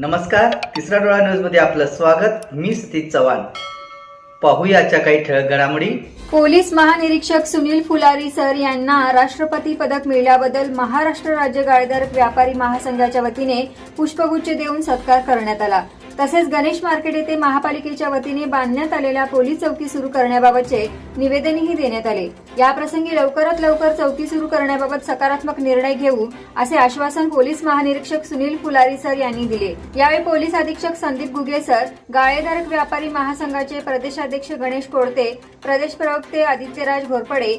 नमस्कार तिसरा डोळा न्यूजमध्ये आपलं स्वागत. मी सतीश चव्हाण. पाहूयाच्या काही ठळक घडामोडी. पोलीस महानिरीक्षक सुनील फुलारी सर यांना राष्ट्रपती पदक मिळाल्याबद्दल महाराष्ट्र राज्य गाळेदार व्यापारी महासंघाच्या वतीने पुष्पगुच्छ देऊन सत्कार करण्यात आला. तसेच गणेश मार्केट येथे महापालिकेच्या वतीने बांधण्यात आलेल्या पोलीस चौकी सुरू करण्याबाबतचे निवेदनही देण्यात आले. याप्रसंगी लवकरात लवकर चौकी सुरू करण्याबाबत सकारात्मक निर्णय घेऊ असे आश्वासन पोलीस महानिरीक्षक सुनील फुलारी सर यांनी दिले. यावेळी पोलीस अधीक्षक संदीप गुगे सर गाळेधारक व्यापारी महासंघाचे प्रदेशाध्यक्ष गणेश कोडते प्रदेश प्रवक्ते आदित्यराज घोरपडे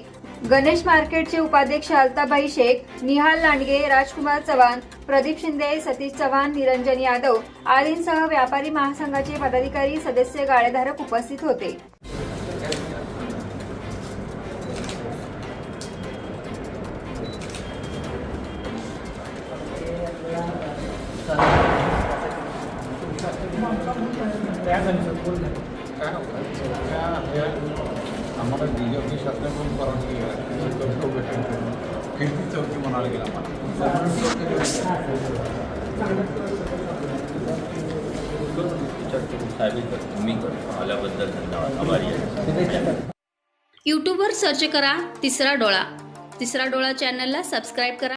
गणेश मार्केटचे उपाध्यक्ष अल्ताबाई शेख निहाल लांडगे राजकुमार चव्हाण प्रदीप शिंदे सतीश चव्हाण निरंजन यादव आदींसह व्यापारी महासंघाचे पदाधिकारी सदस्य गाळेधारक उपस्थित होते. आम्हाला बीजेपी शासनाकडून परवानगी खिडकी चौकी उघडणी म्हणायला गेला आल्याबद्दल धन्यवाद आभारी यूट्यूबवर सर्च करा तिसरा डोळा. तिसरा डोळा चॅनलला सबस्क्राईब करा.